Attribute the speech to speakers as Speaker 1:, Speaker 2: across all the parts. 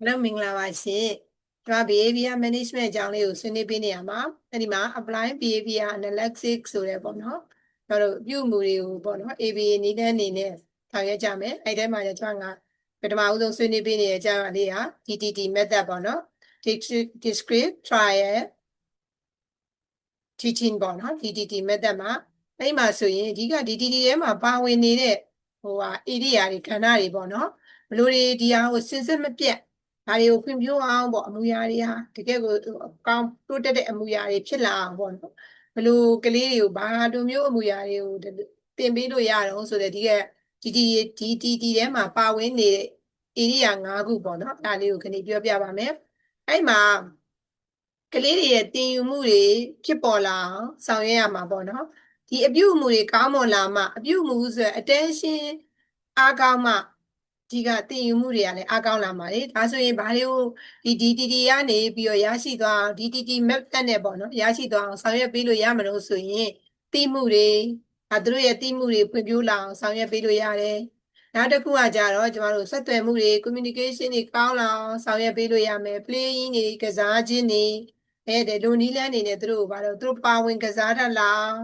Speaker 1: hello မင်္ဂလာပါရှင်ကျွန်မ behavior management အကြောင်းလေးကိုဆွေးနွေးပေးနေရမှာအဲ့ဒီမှာ apply behavior analytics ဆိုတဲ့ပေါ့နော်ကျွန်တော်တို့ပြုမှုတွေကိုပေါ့နော် ABA နည်းလမ်းအနေနဲ့ဆောင်ရွက်ကြမယ်အဲ့ဒီမှာကျကျွန်တော်ကပထမဦးဆုံးဆွေးနွေးပေးနေတဲ့အကြောင်းအလေးဟာ DTT method ပေါ့နော် describe trial teaching ပေါ့နော် DTT method မှာအဲ့မှာဆိုရင်အဓိက DTT ထဲမှာပါဝင်နေတဲ့ဟိုဟာ area တွေကဏ္ဍတွေပေါ့နော်ဘလို့တွေဒီဟာကိုစဉ်ဆက်မပြတ် ဒါတွေကိုဖွံ့ဖြိုးအောင်ပေါ့အမူအရာတွေဟာတကယ်ကိုကောင်းတိုးတက်တဲ့အမူအရာတွေဖြစ်လာအောင်ပေါ့နော်ဘလို့ကလေးတွေကိုဘာလိုမျိုးအမူအရာတွေကိုသင်ပေးလို့ရတော့ဆိုတဲ့ဒီကဒီဒီဒီဒီဒီထဲမှာပါဝင်နေတဲ့ area ၅ခုပေါ့နော်ဒါလေးကိုခဏပြောပြပါမယ်အဲ့မှာကလေးတွေရဲ့တင်ယူမှုတွေဖြစ်ပေါ်လာအောင်ဆောင်ရွက်ရမှာပေါ့နော်ဒီအပြုအမူတွေကောင်းမွန်လာမှအပြုအမူဆိုရ attention အားကောင်းမှ ဒီကတင်ယူမှုတွေကလည်းအားကောင်းလာမှာလေဒါဆိုရင်ဘာတွေကိုဒီ DTT ကနေပြီးတော့ရရှိသွားအောင် DTT method နဲ့ပေါ့နော်ရရှိသွားအောင်ဆောင်ရွက်ပေးလို့ရမလို့ဆိုရင်သိမှုတွေအဲသူတို့ရဲ့သိမှုတွေဖွံ့ဖြိုးလာအောင်ဆောင်ရွက်ပေးလို့ရတယ်နောက်တစ်ခုကကြတော့ကျမတို့ဆက်သွယ်မှုတွေ communication တွေကောင်းလာအောင်ဆောင်ရွက်ပေးလို့ရမယ် playing တွေကစားခြင်းတွေအဲဒီလိုနည်းလမ်းတွေနဲ့သူတို့ဘာလို့သူတို့ပါဝင်ကစားတတ်လာအောင်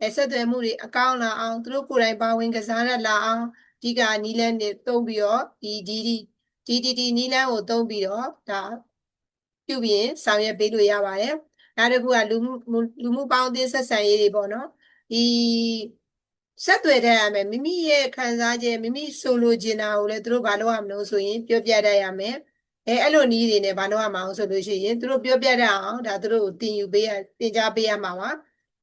Speaker 1: အဲဆက်သွယ်မှုတွေအကောင်းလာအောင်သူတို့ကိုယ်တိုင်ပါဝင်ကစားတတ်လာအောင် ဒီကနီလန်းတွေသုံးပြီးတော့ဒီဒီဒီဒီဒီနီလန်းကိုသုံးပြီးတော့ဒါပြုပြင်ဆောင်ရွက်ပေးလို့ရပါတယ်နောက်တစ်ခုကလူမှုလူမှုပေါင်းအသင်းဆက်ဆံရေးတွေပေါ့နော်ဒီဆက်သွယ်တတ်ရမယ်မိမိရဲ့ခံစားချက်မိမိဆိုလိုချင်တာကိုလည်းသူတို့ဘာလုပ်ရမလို့ဆိုရင်ပြောပြတတ်ရမယ်အဲအဲ့လိုနည်းတွေနဲ့ဘာလုပ်ရမအောင်ဆိုလို့ရှိရင်သူတို့ပြောပြတတ်အောင်ဒါသူတို့ကိုတင်ယူပေးရတင်ကြားပေးရမှာပါ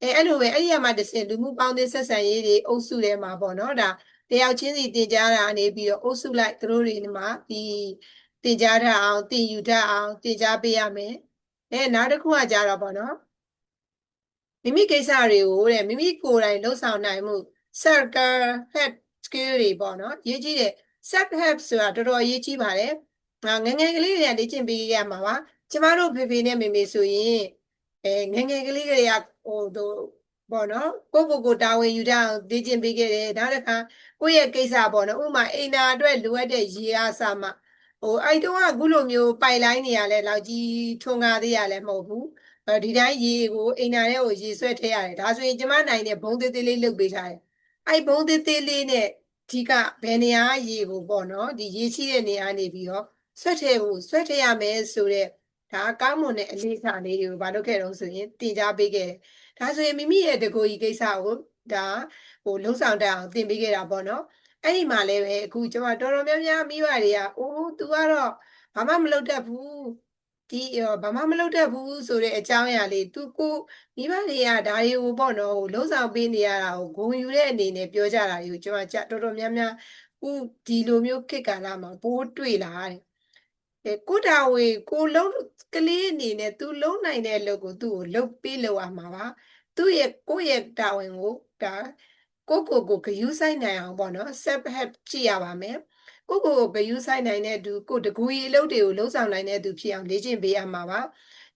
Speaker 1: အဲအဲ့လိုပဲအဲ့ဒီရမှာတစ်စင်လူမှုပေါင်းသင်းဆက်ဆံရေးတွေအုပ်စုထဲမှာပေါ့နော်ဒါ တယောက်ချင်းစီတင်ကြားတာနေပြီးတော့အုပ်စုလိုက်သူတို့တွေမှာဒီတင်ကြားတတ်အောင်တင်ယူတတ်အောင်တင်ကြားပေးရမယ်အဲနောက်တစ်ခုကကြတော့ပေါ့နော်မိမိကိစ္စတွေကိုတဲ့မိမိကိုယ်တိုင်လှုပ်ဆောင်နိုင်မှု circle head skill တွေပေါ့နော်ရေးကြည့်တဲ့ set help ဆိုတာတော်တော်ရေးကြည့်ပါတယ်ငငယ်ငယ်ကလေးတွေကလေ့ကျင့်ပေးရမှာပါကျမတို့ဖေဖေနဲ့မေမေဆိုရင်အဲငငယ်ကလေးတွေကဟိုတို့ ပေါ့နော်ကိုကိုကိုတာဝန်ယူတတ်အောင်လေ့ကျင့်ပေးခဲ့တယ်နောက်တစ်ခါကိုယ့်ရဲ့ကိစ္စပေါ့နော်ဥပမာအိမ်နာအတွက်လိုအပ်တဲ့ရေအားစမှဟိုအဲ့တုန်းကအခုလိုမျိုးပိုက်လိုင်းနေရလဲလောက်ကြီးထွန်းကားသေးရလဲမဟုတ်ဘူးဒီတိုင်းရေကိုအိမ်နာထဲကိုရေဆွဲထည့်ရတယ်ဒါဆိုရင်ကျမနိုင်တဲ့ဘုံသေးသေးလေးလုပ်ပေးထားတယ်အဲ့ဘုံသေးသေးလေးနဲ့ဒီကဘယ်နေရာရေကိုပေါ့နော်ဒီရေရှိတဲ့နေရာနေပြီးတော့ဆွဲထည့်ဖို့ဆွဲထည့်ရမယ်ဆိုတော့ဒါကောင်းမွန်တဲ့အလေးထားလေးတွေကိုမလုပ်ခဲ့တော့ဆိုရင်တင် जा ပေးခဲ့တယ် ဒါဆိုရင်မိမိရဲ့တကူကြီးကိစ္စကိုဒါဟိုလုံဆောင်တတ်အောင်သင်ပေးခဲ့တာပေါ့နော်အဲ့ဒီမှာလည်းပဲအခုကျွန်မတော်တော်များများမိဘတွေကအိုး तू ကတော့ဘာမှမလုပ်တတ်ဘူးဒီဘာမှမလုပ်တတ်ဘူးဆိုတဲ့အကြောင်းအရာလေး तू ကိုမိဘတွေကဒါတွေကိုပေါ့နော်ဟိုလုံဆောင်ပေးနေရတာကိုဂုဏ်ယူတဲ့အနေနဲ့ပြောကြတာတွေကိုကျွန်မတော်တော်များများဥဒီလိုမျိုးခေတ်ကာလမှာပိုးတွေ့လာတယ် အဲကိုတာဝေကိုလုံးကလေးအနေနဲ့ तू လုံးနိုင်တဲ့အလုပ်ကိုသူ့ကိုလုပ်ပေးလို့ရမှာပါသူ့ရဲ့ကိုယ့်ရဲ့တာဝန်ကိုဒါကိုကိုကိုဂယူးဆိုင်နိုင်အောင်ပေါ့နော် self help ကြည့်ရပါမယ်ကိုကိုကိုဂယူးဆိုင်နိုင်တဲ့သူကိုတကူကြီးအလုပ်တွေကိုလှုပ်ဆောင်နိုင်တဲ့သူဖြစ်အောင်လေ့ကျင့်ပေးရမှာပါ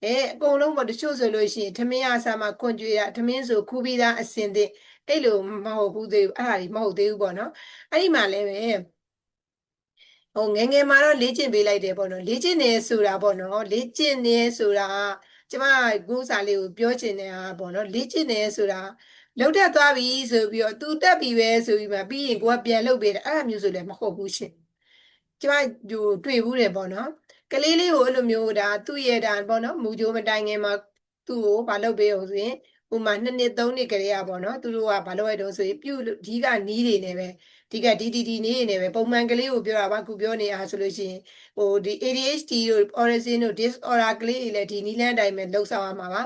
Speaker 1: အဲအကုန်လုံးပေါ့တချို့ဆိုလို့ရှိရင်ထမင်းအစားမှာခွန်ကြွေရထမင်းဆိုခူးပြီးသားအစင်တဲ့အဲ့လိုမဟုတ်ဘူးသေးဘူးအဲ့ဒါကြီးမဟုတ်သေးဘူးပေါ့နော်အဲ့ဒီမှာလည်းပဲ ဟိုငငယ်မှာတော့လေ့ကျင့်ပေးလိုက်တယ်ပေါ့နော်လေ့ကျင့်နေဆိုတာပေါ့နော်လေ့ကျင့်နေဆိုတာကျမကိုးစာလေးကိုပြောချင်နေတာပေါ့နော်လေ့ကျင့်နေဆိုတာလောက်တက်သွားပြီဆိုပြီးတော့ तू တက်ပြီပဲဆိုပြီးမှပြီးရင်ကိုကပြန်လုပ်ပေးတယ်အဲ့လိုမျိုးဆိုလည်းမဟုတ်ဘူးရှင်ကျမဟိုတွေ့ဘူးတယ်ပေါ့နော်ကလေးလေးကိုအဲ့လိုမျိုးဒါသူ့ရဲ့ဒါပေါ့နော်မူကြိုးမတိုင်ငယ်မှာသူ့ကိုမလုပ်ပေးအောင်ဆိုရင်ဥမာနှစ်နှစ်သုံးနှစ်ကလေးอ่ะပေါ့နော်သူတို့ကမလုပ်ရတော့ဆိုရင်ပြုဒီကနီးတွေနေပဲ ဒီကဒီဒီဒီနေနေပဲပုံမှန်ကလေးကိုပြောတာပါခုပြောနေအားဆိုလို့ရှိရင်ဟိုဒီ ADHD တို့ autism တို့ disorder ကလေးတွေလည်းဒီနီးလန်းအတိုင်းပဲလှုပ်ဆောင်ရမှာပါ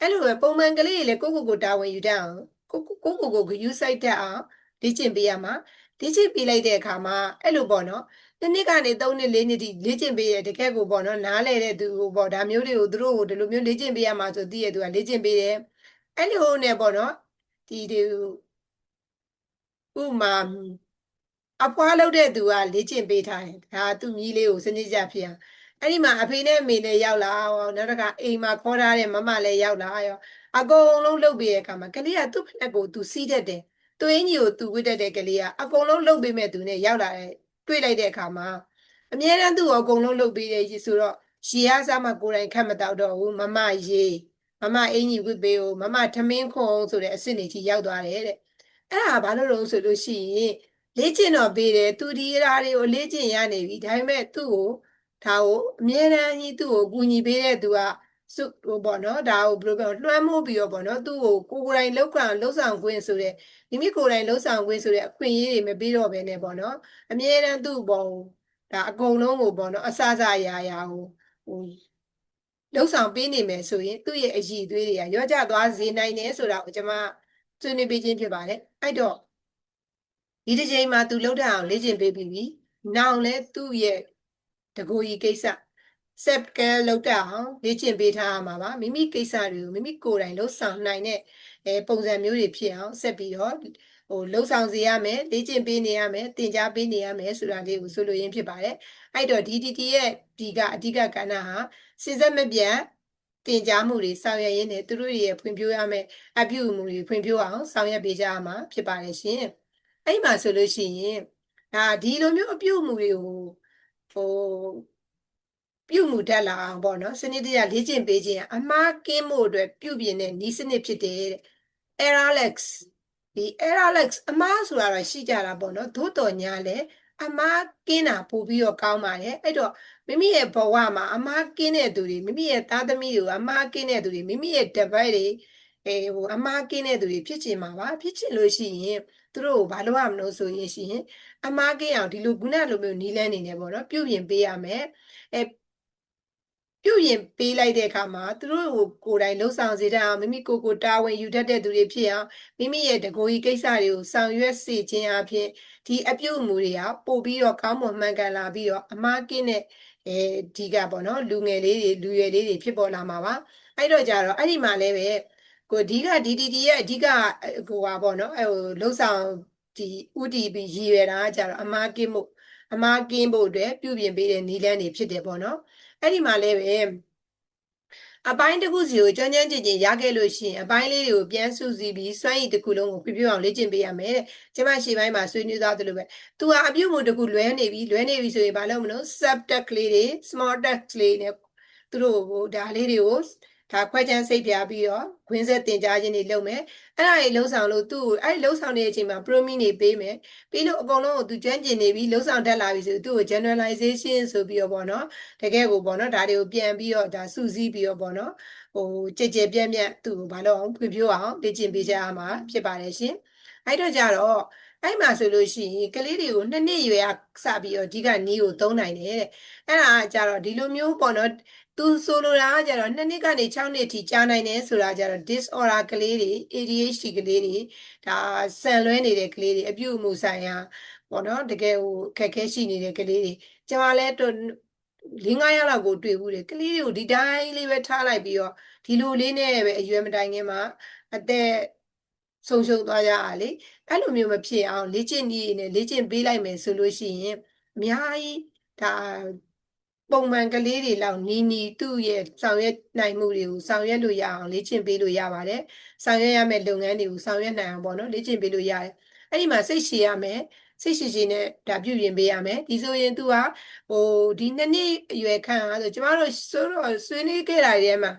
Speaker 1: အဲ့လိုပဲပုံမှန်ကလေးတွေလည်းကိုကိုကိုတာဝန်ယူတတ်အောင်ကိုကိုကိုကိုကိုယူဆိုင်တတ်အောင်လေ့ကျင့်ပေးရမှာလေ့ကျင့်ပေးလိုက်တဲ့အခါမှာအဲ့လိုပေါ့နော်တစ်နှစ်ကနေသုံးနှစ်လေးနှစ်ထိလေ့ကျင့်ပေးရတကယ်ကိုပေါ့နော်နားလဲတဲ့သူကိုပေါ့ဒါမျိုးတွေကိုသူတို့ကိုဒီလိုမျိုးလေ့ကျင့်ပေးရမှာဆိုသိရသူကလေ့ကျင့်ပေးတယ်အဲ့လိုနဲ့ပေါ့နော်ဒီဒီ ဥမာအဖွားလုပ်တဲ့သူကလေ့ကျင့်ပေးထားတယ်ဒါသူ့မြီးလေးကိုစနစ်ကြဖြစ်အောင်အဲ့ဒီမှာအဖေနဲ့အမေနဲ့ရောက်လာရောနောက်တစ်ခါအိမ်မှာခေါ်ထားတဲ့မမလည်းရောက်လာရောအကုန်လုံးလုပ်ပေးတဲ့အခါမှာကလေးကသူ့ဖက်ကိုသူစီးတတ်တယ်သူအင်းကြီးကိုသူဝစ်တတ်တဲ့ကလေးကအကုန်လုံးလုပ်ပေးမဲ့သူနဲ့ရောက်လာတဲ့တွေ့လိုက်တဲ့အခါမှာအမြဲတမ်းသူ့ကိုအကုန်လုံးလုပ်ပေးတယ်ဆိုတော့ရေအားစားမှကိုယ်တိုင်ခတ်မတော့တော့ဘူးမမရေမမအင်ကြီးဝစ်ပေးကိုမမထမင်းခွန်ဆိုတဲ့အစ်စ်နေကြီးရောက်သွားတယ်တဲ့ အဲ့ဒါဘာလို့လဲဆိုလို့ရှိရင်လေ့ကျင့်တော့ပေးတယ်သူဒီအရာတွေကိုလေ့ကျင့်ရနေပြီဒါပေမဲ့သူ့ကိုဒါကိုအမြဲတမ်းကြီးသူ့ကိုကူညီပေးတဲ့သူကစုဟိုပေါ့နော်ဒါကိုဘယ်လိုပြောလွှမ်းမိုးပြီးတော့ပေါ့နော်သူ့ကိုကိုယ်ကိုယ်တိုင်လောက်ကန်လှုပ်ဆောင်ခွင့်ဆိုတဲ့မိမိကိုယ်တိုင်လှုပ်ဆောင်ခွင့်ဆိုတဲ့အခွင့်အရေးတွေမပေးတော့ဘဲနဲ့ပေါ့နော်အမြဲတမ်းသူ့ဘောဒါအကုန်လုံးကိုပေါ့နော်အစစအရာရာကိုဟိုလှုပ်ဆောင်ပေးနေမယ်ဆိုရင်သူ့ရဲ့အည်သွေးတွေကရောကြသွားစေနိုင်တယ်ဆိုတာကိုကျွန်မ ဆွေးနွေးပေးခြင်းဖြစ်ပါတယ်အဲ့တော့ဒီတစ်ချိန်မှာသူလှုပ်ထအောင်လေ့ကျင့်ပေးပြီးပြီနောက်လဲသူ့ရဲ့တကူကြီးကိစ္စဆက်ကဲလောက်တအောင်လေ့ကျင့်ပေးထားရမှာပါမိမိကိစ္စတွေကိုမိမိကိုယ်တိုင်လှုပ်ဆောင်နိုင်တဲ့အဲပုံစံမျိုးတွေဖြစ်အောင်ဆက်ပြီးတော့ဟိုလှုပ်ဆောင်စေရမယ်လေ့ကျင့်ပေးနေရမယ်သင်ကြားပေးနေရမယ်ဆိုတာလေးကိုဆိုလိုရင်းဖြစ်ပါတယ်အဲ့တော့ DTT ရဲ့ဒီကအဓိကကဏ္ဍဟာစဉ်ဆက်မပြတ် တင်ကြားမှုတွေဆောင်ရွက်ရင်းနဲ့သူတို့ရဲ့ဖွံ့ဖြိုးရမယ်အပြုအမူတွေဖွံ့ဖြိုးအောင်ဆောင်ရွက်ပေးကြရမှာဖြစ်ပါတယ်ရှင်အဲ့မှာဆိုလို့ရှိရင်ဒါဒီလိုမျိုးအပြုအမူတွေကိုဟိုပြုမှုတတ်လာအောင်ပေါ့နော်စနစ်တကျလေ့ကျင့်ပေးခြင်းအမှားကင်းမှုအတွက်ပြုပြင်တဲ့ဤစနစ်ဖြစ်တယ်တဲ့ Errorlex ဒီ Errorlex အမှားဆိုတာတော့ရှိကြတာပေါ့နော်သို့တော်ညာလဲ အမားကင်းတာပို့ပြီးတော့ကောင်းပါတယ်အဲ့တော့မိမိရဲ့ဘဝမှာအမားကင်းတဲ့သူတွေမိမိရဲ့သားသမီးတွေအမားကင်းတဲ့သူတွေမိမိရဲ့တပည့်တွေအဲဟိုအမားကင်းတဲ့သူတွေဖြစ်ချင်မှာပါဖြစ်ချင်လို့ရှိရင်သူတို့ကိုဘာလုပ်ရမလို့ဆိုရင်ရှိရင်အမားကင်းအောင်ဒီလိုခုနလိုမျိုးနီးလန်းနေနေပေါ့နော်ပြုပြင်ပေးရမယ်အဲ ပြုရင်ပေးလိုက်တဲ့အခါမှာသူတို့ကိုကိုယ်တိုင်လှုပ်ဆောင်စေတတ်အောင်မိမိကိုယ်ကိုတာဝန်ယူတတ်တဲ့သူတွေဖြစ်အောင်မိမိရဲ့တကိုယ်ကြီးကိစ္စတွေကိုဆောင်ရွက်စေခြင်းအပြင်ဒီအပြုအမူတွေကပို့ပြီးတော့ကောင်းမွန်မှန်ကန်လာပြီးတော့အမားကင်းတဲ့အဲဒီကပေါ့နော်လူငယ်လေးတွေလူရွယ်လေးတွေဖြစ်ပေါ်လာမှာပါအဲ့တော့ကြတော့အဲ့ဒီမှာလည်းပဲကိုဒီက DDD ရဲ့အဓိကဟိုပါပေါ့နော်အဲဟိုလှုပ်ဆောင် ဒီဥတီပြီးရည်ရွယ်တာကြတော့အမားကင်းမှုအမားကင်းဖို့အတွက်ပြုပြင်ပေးတဲ့နည်းလမ်းတွေဖြစ်တယ်ပေါ့နော်အဲ့ဒီမှာလည်းပဲအပိုင်းတစ်ခုစီကိုကြွမ်းကြမ်းကြင်ကြင်ရခဲ့လို့ရှိရင်အပိုင်းလေးတွေကိုပြန်စုစည်းပြီးစွမ်းရည်တစ်ခုလုံးကိုပြပြအောင်လေ့ကျင့်ပေးရမယ်တဲ့။ကျမရှေ့ပိုင်းမှာဆွေးနွေးသားသလိုပဲ။ तू ဟာအပြုတ်မှုတစ်ခုလွဲနေပြီလွဲနေပြီဆိုရင်ဘာလုပ်မလို့ sub text လေးတွေ small text လေးနဲ့သူတို့ဟိုဒါလေးတွေကို ဒါခွဲချမ်းစိတ်ပြပြီးတော့ခွင်းဆက်တင်ကြားခြင်းတွေလုပ်မယ်အဲ့ဒါတွေလှုပ်ဆောင်လို့သူ့ကိုအဲ့ဒီလှုပ်ဆောင်နေတဲ့အချိန်မှာ promi တွေပေးမယ်ပြီးလို့အကုန်လုံးကိုသူကျွမ်းကျင်နေပြီလှုပ်ဆောင်တတ်လာပြီဆိုသူ့ကို generalization ဆိုပြီးတော့ပေါ့နော်တကယ်ကိုပေါ့နော်ဒါတွေကိုပြန်ပြီးတော့ဒါစုစည်းပြီးတော့ပေါ့နော်ဟိုကြည်ကြည်ပြန့်ပြန့်သူ့ကိုဘာလို့အောင်ဖွံ့ဖြိုးအောင်လေ့ကျင့်ပေးကြရမှာဖြစ်ပါတယ်ရှင်အဲ့တော့ကြတော့အဲ့မှာဆိုလို့ရှိရင်ကလေးတွေကိုနှစ်နှစ်ရွယ်ကစပြီးတော့ဒီကနီးကိုသုံးနိုင်တယ်တဲ့အဲ့ဒါကကြတော့ဒီလိုမျိုးပေါ့နော် သူဆိုလိုတာကကြတော့2နှစ်ကနေ6နှစ်ထိကြာနိုင်တယ်ဆိုတာကြတော့ disorder ကလေးတွေ ADHD ကလေးတွေဒါဆန်လွဲနေတဲ့ကလေးတွေအပြုအမူဆိုင်ရာပေါ့နော်တကယ်ဟိုခက်ခဲရှိနေတဲ့ကလေးတွေကျွန်မလည်း၄၅ရက်လောက်ကိုတွေ့ဘူးတယ်ကလေးတွေကိုဒီတိုင်းလေးပဲထားလိုက်ပြီးတော့ဒီလိုလေးနဲ့ပဲအရွယ်မတိုင်ခင်မှာအသက်ဆုံးရှုံးသွားကြတာလေအဲ့လိုမျိုးမဖြစ်အောင်လေ့ကျင့်နည်းနဲ့လေ့ကျင့်ပေးလိုက်မယ်ဆိုလို့ရှိရင်အများကြီးဒါ ပုံမှန်ကလေးတွေလောက်နီးနီးသူ့ရဲ့ဆောင်ရွက်နိုင်မှုတွေကိုဆောင်ရွက်လို့ရအောင်လေ့ကျင့်ပေးလို့ရပါတယ်။ဆောင်ရွက်ရမယ့်လုပ်ငန်းတွေကိုဆောင်ရွက်နိုင်အောင်ပေါ့နော်လေ့ကျင့်ပေးလို့ရတယ်။အဲ့ဒီမှာစိတ်ရှည်ရမယ်စိတ်ရှည်ရှည်နဲ့ဒါပြုပြင်ပေးရမယ်။ဒီဆိုရင် तू ကဟိုဒီနှစ်နှစ်အရွယ်ခန့်အားဆိုကျမတို့ဆိုတော့ဆွေးနွေးခဲ့တာတွေထဲမှာ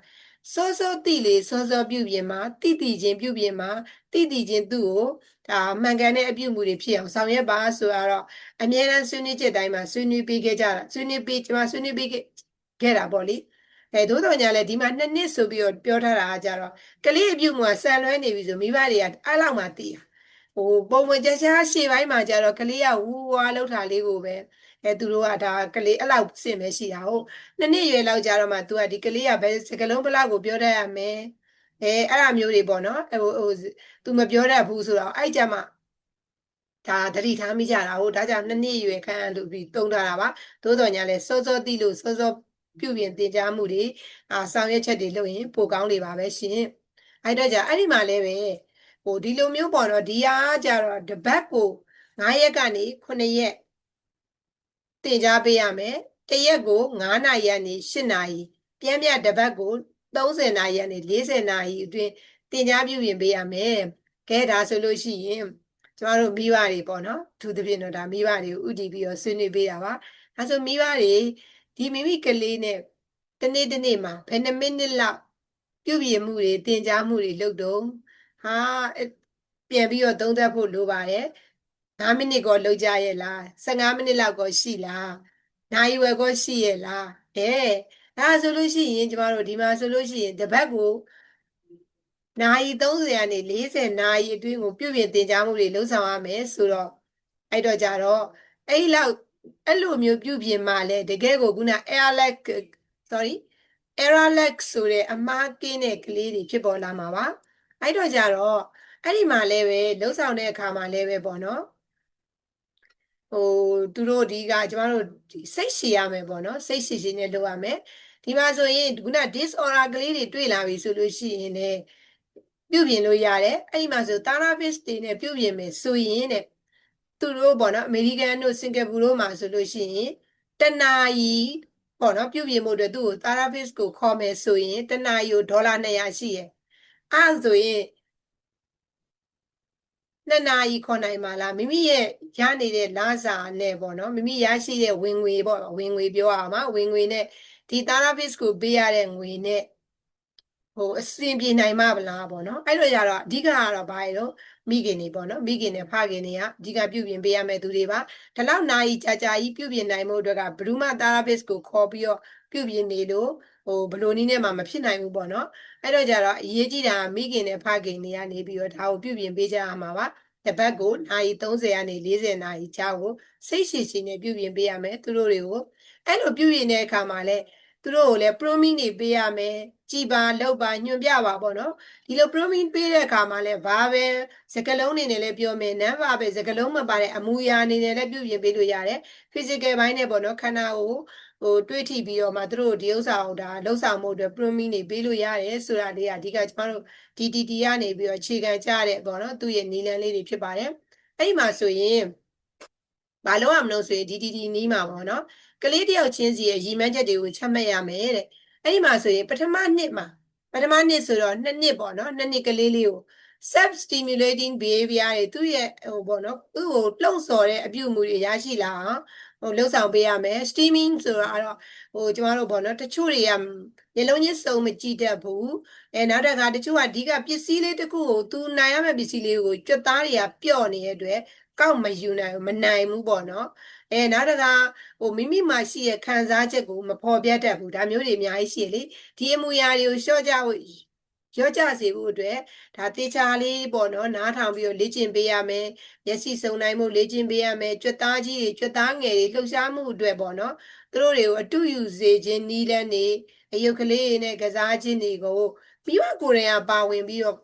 Speaker 1: စောစောတိလေစောစောပြုပြင်မှာတိတိချင်းပြုပြင်မှာတိတိချင်းသူ့ကိုဒါမှန်ကန်တဲ့အပြုမှုတွေဖြစ်အောင်ဆောင်ရွက်ပါဆိုတော့အမြဲတမ်းဆွေးနွေးချက်တိုင်းမှာဆွေးနွေးပေးခဲ့ကြတာဆွေးနွေးပေးကျွန်မဆွေးနွေးပေးခဲ့တာပေါ့လေအဲသို့တော်ညာလဲဒီမှာနှစ်နှစ်ဆိုပြီးတော့ပြောထားတာကကြတော့ကလေးအပြုမှုကဆန်လွဲနေပြီဆိုမိဘတွေကအဲ့လောက်မှသိတာဟိုပုံမှန်ကြချာရှေ့ပိုင်းမှာကြတော့ကလေးကဝူဝါလောက်တာလေးကိုပဲ အဲသူတို့ကဒါကလေးအဲ့လောက်စင်ပဲရှိတာဟုတ်နှစ်နှစ်ရွယ်လောက်ကြာတော့မှ तू ကဒီကလေးကဘယ်စကလုံးဘလောက်ကိုပြောတတ်ရမယ်အဲအဲ့အမျိုးတွေပေါ့နော်ဟိုဟို तू မပြောတတ်ဘူးဆိုတော့အဲ့ကြမှာဒါတတိထားမိကြတာဟုတ်ဒါကြောင့်နှစ်နှစ်ရွယ်ခန့်လို့ပြီးတုံးထားတာပါသို့တော်ညာလဲစောစောတိလို့စောစောပြုပြင်တင်ကြားမှုတွေအာဆောင်ရွက်ချက်တွေလုပ်ရင်ပိုကောင်းလေပါပဲရှင်အဲ့တော့じゃအဲ့ဒီမှာလဲပဲဟိုဒီလိုမျိုးပေါ့နော်ဒီအားကြတော့တပတ်ကို9ရက်ကနေ9ရက် သင်ကြားပေးရမယ်တရက်ကို9နာရီကနေ10နာရီပြန်ပြတစ်ပတ်ကို30နာရီကနေ40နာရီအတွင်းသင်ကြားပြုပြင်ပေးရမယ်ကဲဒါဆိုလို့ရှိရင်ကျမတို့မိဘတွေပေါ့နော်သူသဖြင့်တော့ဒါမိဘတွေကိုဥတည်ပြီးတော့ဆွေးနွေးပေးတာပါဒါဆိုမိဘတွေဒီမိမိကလေးနဲ့တနေ့တနေ့မှာဘယ်နှမိနစ်လောက်ပြုပြင်မှုတွေသင်ကြားမှုတွေလုပ်တော့ဟာပြန်ပြီးတော့သုံးသပ်ဖို့လိုပါတယ် 9မိနစ်ကောလုပ်ကြရဲ့လား15မိနစ်လောက်ကောရှိလားနိုင်ဝယ်ကောရှိရဲ့လားအဲဒါဆိုလို့ရှိရင်ကျမတို့ဒီမှာဆိုလို့ရှိရင်တပတ်ကိုနာရီ30ကနေ40နာရီအတွင်းကိုပြုပြင်တင် जा မှုတွေလုပ်ဆောင်ရမယ်ဆိုတော့အဲ့တော့ကြတော့အဲ့လောက်အဲ့လိုမျိုးပြုပြင်မှလည်းတကယ်ကိုခုန airlag sorry errorlag ဆိုတဲ့အမှားကင်းတဲ့ကလေးတွေဖြစ်ပေါ်လာမှာပါအဲ့တော့ကြတော့အဲ့ဒီမှာလည်းပဲလှုပ်ဆောင်တဲ့အခါမှာလည်းပဲပေါ့နော် ဟိုသူတို့ဒီကကျမတို့ဒီစိတ်ရှည်ရမယ်ပေါ့နော်စိတ်ရှည်ရှည်နဲ့လုပ်ရမယ်ဒီမှာဆိုရင်ခုန disorder ကလေးတွေတွေ့လာပြီဆိုလို့ရှိရင်လည်းပြုပြင်လို့ရတယ်အဲ့ဒီမှာဆို therapist တွေနဲ့ပြုပြင်မယ်ဆိုရင်တဲ့သူတို့ပေါ့နော်အမေရိကန်တို့စင်ကာပူတို့မှာဆိုလို့ရှိရင်တနာရီပေါ့နော်ပြုပြင်မှုအတွက်သူ့ကို therapist ကိုခေါ်မယ်ဆိုရင်တနာရီကိုဒေါ်လာ200ရှိရယ်အဲ့ဆိုရင် နှစ်နာရီခေါ်နိုင်မှာလားမိမိရဲ့ရနေတဲ့လစာနဲ့ပေါ့နော်မိမိရရှိတဲ့ဝင်ငွေပေါ့ဝင်ငွေပြောရမှာဝင်ငွေနဲ့ဒီ therapist ကိုပေးရတဲ့ငွေနဲ့ဟိုအဆင်ပြေနိုင်မှာဗလားပေါ့နော်အဲ့လိုကြတော့အဓိကကတော့ဘာလဲတော့မိခင်တွေပေါ့နော်မိခင်နဲ့ဖခင်တွေကအဓိကပြုပြင်ပေးရမယ့်သူတွေပါဒီလောက်နာရီကြာကြာကြီးပြုပြင်နိုင်မှုအတွက်ကဘယ်သူမှ therapist ကိုခေါ်ပြီးတော့ပြုပြင်နေလို့ ဟိုဘလို့နည်းနဲ့မှမဖြစ်နိုင်ဘူးပေါ့နော်အဲ့တော့ကြတော့အရေးကြီးတာမိခင်နဲ့ဖခင်တွေကနေပြီးတော့ဒါကိုပြုပြင်ပေးကြရမှာပါတပတ်ကိုနိုင်30ကနေ40နာရီကြာကိုစိတ်ရှည်ရှည်နဲ့ပြုပြင်ပေးရမယ်သူတို့တွေကိုအဲ့လိုပြုပြင်တဲ့အခါမှာလည်းသူတို့ကိုလည်း promise တွေပေးရမယ်ကြည်ပါလောက်ပါညွှန်ပြပါပေါ့နော်ဒီလို promise ပေးတဲ့အခါမှာလည်းဘာပဲစကလုံးနေနဲ့လည်းပြောမယ်နံပါပဲစကလုံးမပါတဲ့အမူအရာအနေနဲ့လည်းပြုပြင်ပေးလို့ရတယ် physical ဘိုင်းနဲ့ပေါ့နော်ခန္ဓာကို ဟိုတွေးထိပြီးတော့မှသူတို့ဒီဥစ္စာကိုဒါလှုပ်ဆောင်မှုအတွက် promise တွေပေးလို့ရတယ်ဆိုတာလေးကအဓိကကျမတို့ DTT ကနေပြီးတော့အခြေခံကြတဲ့ပေါ့နော်သူ့ရဲ့နီလန်လေးတွေဖြစ်ပါတယ်အဲ့ဒီမှာဆိုရင်ဘာလို့ရမလို့ဆိုရင် DTT နီးမှာပေါ့နော်ကလေးတယောက်ချင်းစီရဲ့ရည်မှန်းချက်တွေကိုချမှတ်ရမယ်တဲ့အဲ့ဒီမှာဆိုရင်ပထမနှစ်မှာပထမနှစ်ဆိုတော့နှစ်နှစ်ပေါ့နော်နှစ်နှစ်ကလေးလေးကို self stimulating behavior တွေသူ့ရဲ့ဟိုပေါ့နော်သူ့ကိုလှုံ့ဆော်တဲ့အပြုအမူတွေရရှိလာအောင် ဟိုလှုပ်ဆောင်ပေးရမယ် steaming ဆိုတာကတော့ဟိုကျမတို့ပေါ့နော်တချို့တွေကမျိုးလုံးချင်းစုံမကြည့်တတ်ဘူးအဲနောက်တစ်ခါတချို့ကအဓိကပစ္စည်းလေးတစ်ခုကိုသူနိုင်ရမယ့်ပစ္စည်းလေးကိုကြွက်သားတွေကပျော့နေတဲ့အတွက်ကောက်မယူနိုင်ဘူးမနိုင်ဘူးပေါ့နော်အဲနောက်တစ်ခါဟိုမိမိမှာရှိတဲ့ခံစားချက်ကိုမဖော်ပြတတ်ဘူးဒါမျိုးတွေအများကြီးရှိလေဒီအမူအရာတွေကိုလျှော့ကြဖို့ ရောကြစေဖို့အတွက်ဒါတေချာလေးပေါ့နော်နားထောင်ပြီးတော့လေ့ကျင့်ပေးရမယ်မျက်စိစုံနိုင်မှုလေ့ကျင့်ပေးရမယ်ကြွက်သားကြီးတွေကြွက်သားငယ်တွေလှုပ်ရှားမှုအတွက်ပေါ့နော်သူတို့တွေကိုအတူယူစေခြင်းနီးလန်းနေအယုတ်ကလေးတွေနဲ့ကစားခြင်းတွေကိုပြီးတော့ကိုယ်တိုင်ကပါဝင်ပြီးတော့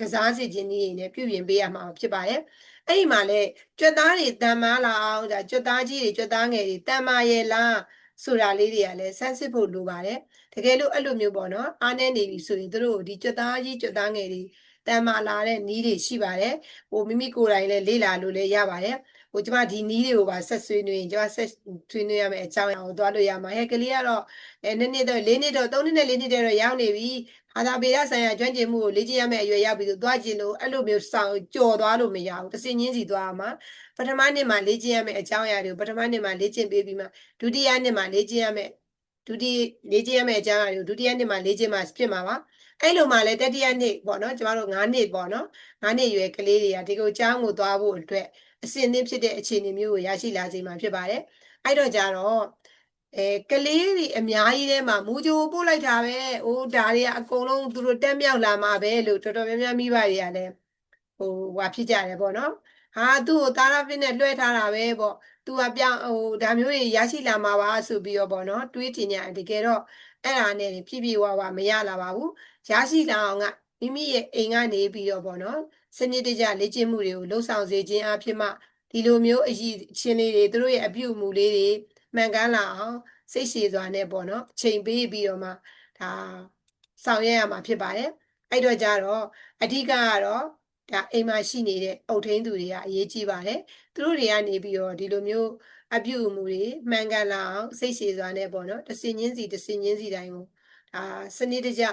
Speaker 1: ကစားစေခြင်းနည်းတွေနဲ့ပြုပြင်ပေးရမှာဖြစ်ပါတယ်အဲ့ဒီမှာလဲကြွက်သားတွေတန်မာလာအောင်ဒါကြွက်သားကြီးတွေကြွက်သားငယ်တွေတန်မာရဲ့လားဆိုတာလေးတွေကလည်းစမ်းစစ်ဖို့လိုပါတယ် တကယ်လို့အဲ့လိုမျိုးပေါ့နော်အားနေနေပြီဆိုရင်တို့ဒီကြွက်သားကြီးကြွက်သားငယ်တွေတန်မာလာတဲ့နီးတွေရှိပါတယ်ဟိုမိမိကိုယ်တိုင်လည်းလေ့လာလို့လည်းရပါတယ်ဟိုကျမဒီနီးတွေကိုပါဆက်ဆွေးနွေးရင်ကျမဆက်ဆွေးနွေးရမယ်အကြောင်းအရာကိုသွားလို့ရမှာဟဲ့ကလေးကတော့အဲနှစ်နှစ်တော့လေးနှစ်တော့သုံးနှစ်နဲ့လေးနှစ်တော့ရောက်နေပြီအာသာပေရဆိုင်ရာကျွမ်းကျင်မှုကိုလေ့ကျင့်ရမယ့်အရွယ်ရောက်ပြီဆိုသွားကျင်လို့အဲ့လိုမျိုးဆောင်ကြော်သွားလို့မရဘူးတစ်စင်ချင်းစီသွားမှာပထမနှစ်မှာလေ့ကျင့်ရမယ့်အကြောင်းအရာတွေကိုပထမနှစ်မှာလေ့ကျင့်ပေးပြီးမှဒုတိယနှစ်မှာလေ့ကျင့်ရမယ့် ဒုတိယလေ့ကျင့်ရမယ့်အကြောင်းအရာတွေကိုဒုတိယနှစ်မှာလေ့ကျင့်မှဖြစ်မှာပါအဲ့လိုမှလည်းတတိယနှစ်ပေါ့နော်ကျမတို့9နှစ်ပေါ့နော်9နှစ်ရွယ်ကလေးတွေကဒီကိုကျောင်းကိုသွားဖို့အတွက်အစင်သင်းဖြစ်တဲ့အခြေအနေမျိုးကိုရရှိလာစေမှာဖြစ်ပါတယ်အဲ့တော့ကြတော့အဲကလေးတွေအများကြီးထဲမှာမူကြိုပို့လိုက်တာပဲ။အိုးဒါတွေကအကုန်လုံးသူတို့တက်မြောက်လာမှာပဲလို့တော်တော်များများမိဘတွေကလည်းဟိုဟွာဖြစ်ကြတယ်ပေါ့နော်။ ဟာသူ့ကိုသာရဖစ်နဲ့လွှဲထားတာပဲပေါ့။သူကပြောင်းဟိုဒါမျိုးတွေရရှိလာမှာပါဆိုပြီးတော့ပေါ့နော်။တွေးတင်ကြတယ်တကယ်တော့အဲ့ဒါနဲ့ပြည့်ပြည့်ဝဝမရလာပါဘူး။ရရှိလာအောင်ကမိမိရဲ့အိမ်ကနေပြီးတော့ပေါ့နော်။စနစ်တကျလေ့ကျင့်မှုတွေကိုလှုပ်ဆောင်စေခြင်းအဖြစ်မှဒီလိုမျိုးအရေးချင်းလေးတွေသူတို့ရဲ့အပြုအမူလေးတွေမှန်ကန်လာအောင်စိတ်ရှည်စွာနဲ့ပေါ့နော်အချိန်ပေးပြီးတော့မှဒါဆောင်ရွက်ရမှာဖြစ်ပါတယ်အဲ့တော့ကြတော့အဓိကကတော့ ဒါအိမ်မှာရှိနေတဲ့အုတ်ထင်းသူတွေကအရေးကြီးပါတယ်သူတို့တွေကနေပြီးတော့ဒီလိုမျိုးအပြုအမူတွေမှန်ကန်လာအောင်စိတ်ရှည်စွာနဲ့ပေါ့နော်တစင်ချင်းစီတစင်ချင်းစီတိုင်းကိုဒါစနစ်တကျ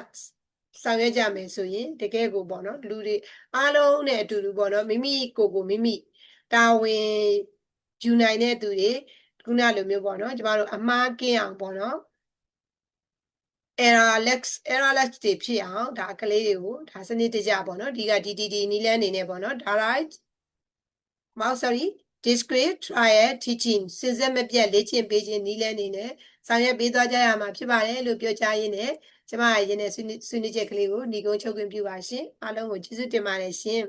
Speaker 1: ဆောင်ရွက်ကြမယ်ဆိုရင်တကယ်ကိုပေါ့နော်လူတွေအားလုံးနဲ့အတူတူပေါ့နော်မိမိကိုယ်ကိုမိမိတာဝန်ယူနိုင်တဲ့သူတွေခုနလိုမျိုးပေါ့နော်ကျမတို့အမှားကင်းအောင်ပေါ့နော် errorless errorless တွေဖြစ်အောင်ဒါကလေးတွေကိုဒါစနစ်တကျပေါ့နော်ဒီက DDD နီးလန်းနေနဲ့ပေါ့နော် direct mouse sorry discrete trial teaching စဉ်ဆက်မပြတ်လေ့ကျင့်ပေးခြင်းနီးလန်းနေနဲ့ဆောင်ရွက်ပေးသွားကြရမှာဖြစ်ပါတယ်လို့ပြောကြားရင်းနဲ့ကျမရဲ့ရင်းနဲ့ဆွေးနွေးဆွေးနွေးချက်ကလေးကိုညီကုန်းချုပ်ခွင့်ပြုပါရှင်အားလုံးကိုကျေးဇူးတင်ပါတယ်ရှင်